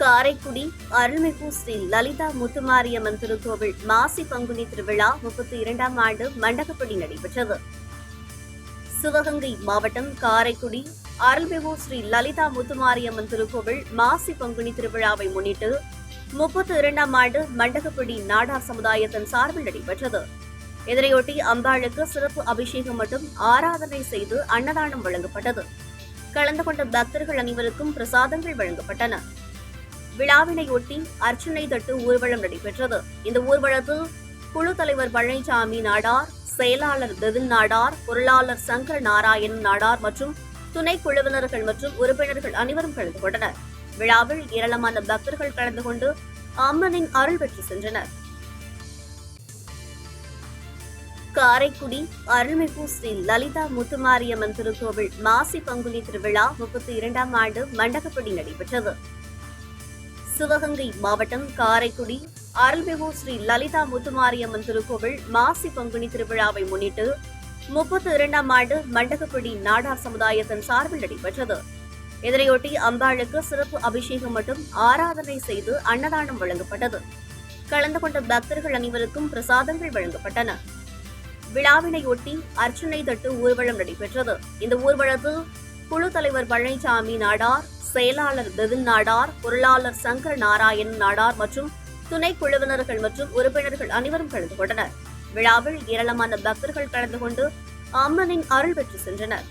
காரைக்குடி அருள்மிகு ஸ்ரீ லலிதா முத்துமாரியம்மன் திருக்கோவில் மாசி பங்குனி திருவிழா முப்பத்தி இரண்டாம் ஆண்டு மண்டகப்படி நடைபெற்றது. சிவகங்கை மாவட்டம் காரைக்குடி அருள்மிகு ஸ்ரீ லலிதா முத்துமாரியம்மன் திருக்கோவில் மாசி பங்குனி திருவிழாவை முன்னிட்டு முப்பத்தி இரண்டாம் ஆண்டு மண்டகப்படி நாடார் சமுதாயத்தின் சார்பில் நடைபெற்றது. இதனையொட்டி அம்பாளுக்கு சிறப்பு அபிஷேகம் மற்றும் ஆராதனை செய்து அன்னதானம் வழங்கப்பட்டது. கலந்து கொண்ட பக்தர்கள் அனைவருக்கும் பிரசாதங்கள் வழங்கப்பட்டன. விழாவினையொட்டி அர்ச்சனை தட்டு ஊர்வலம் நடைபெற்றது. இந்த ஊர்வலத்தில் குழு தலைவர் பழனிசாமி நாடார் செயலாளர் தெதில் நாடார் பொருளாளர் சங்கர் நாராயணன் நாடார் மற்றும் துணை குழுவினர்கள் மற்றும் உறுப்பினர்கள் அனைவரும் கலந்து கொண்டனர். விழாவில் ஏராளமான பக்தர்கள் கலந்து கொண்டு அம்மனின் அருள் பெற்று சென்றனர். காரைக்குடி அருள்மிகு ஸ்ரீ லலிதா முத்துமாரியம்மன் திருக்கோவில் மாசி பங்குனி திருவிழா முப்பத்தி இரண்டாம் ஆண்டு மண்டகப்படி நடைபெற்றது. சிவகங்கை மாவட்டம் காரைக்குடி அருள்மிகு ஸ்ரீ லலிதா முத்துமாரியம்மன் திருக்கோவில் மாசி பங்குனி திருவிழாவை முன்னிட்டு முப்பத்தி இரண்டாம் ஆண்டு மண்டகப்படி நாடார் சமுதாயத்தின் சார்பில் நடைபெற்றது. இதனையொட்டி அம்பாளுக்கு சிறப்பு அபிஷேகம் மற்றும் ஆராதனை செய்து அன்னதானம் வழங்கப்பட்டது. கலந்து கொண்ட பக்தர்கள் அனைவருக்கும் பிரசாதங்கள் வழங்கப்பட்டன. விழாவினையொட்டி அர்ச்சனை தட்டு ஊர்வலம் நடைபெற்றது. இந்த ஊர்வலத்தில் குழு தலைவர் பழனிசாமி நாடார் செயலாளர் பெதில் நாடார் பொருளாளர் சங்கர் நாராயண் நாடார் மற்றும் துணை குழுவினர்கள் மற்றும் உறுப்பினர்கள் அனைவரும் கலந்து கொண்டனர். விழாவில் ஏராளமான பக்தர்கள் கலந்து கொண்டு அம்மனின் அருள் பெற்று சென்றனர்.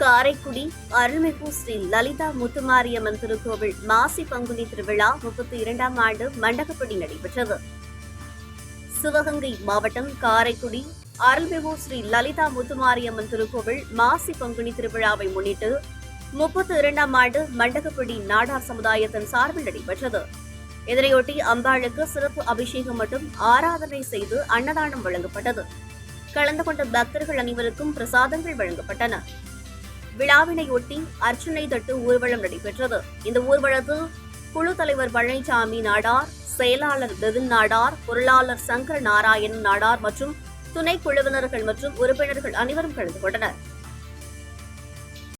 காரைக்குடி அருள்மிகு ஸ்ரீ லலிதா முத்துமாரியம்மன் திருக்கோவில் மாசி பங்குனி திருவிழா முப்பத்தி இரண்டாம் ஆண்டு மண்டகப்படி நடைபெற்றது. சிவகங்கை மாவட்டம் காரைக்குடி அருள்மிகு ஸ்ரீ லலிதா முத்துமாரியம்மன் திருக்கோவில் மாசி பங்குனி திருவிழாவை முன்னிட்டு முப்பத்தி இரண்டாம் ஆண்டு மண்டகப்படி நாடார் சமுதாயத்தின் சார்பில் நடைபெற்றது. இதனையொட்டி அம்பாளுக்கு சிறப்பு அபிஷேகம் மற்றும் ஆராதனை செய்து அன்னதானம் வழங்கப்பட்டது. கலந்து கொண்ட பக்தர்கள் அனைவருக்கும் பிரசாதங்கள் வழங்கப்பட்டன. விழாவினையொட்டி அர்ச்சனை தட்டு ஊர்வலம் நடைபெற்றது. இந்த ஊர்வலத்தில் குழு தலைவர் பழனிசாமி நாடார் செயலாளர் பெதில் நாடார் பொருளாளர் சங்கர் நாராயணன் நாடார் மற்றும் துணை குழுவினர்கள் மற்றும் உறுப்பினர்கள் அனைவரும் கலந்து கொண்டனர்.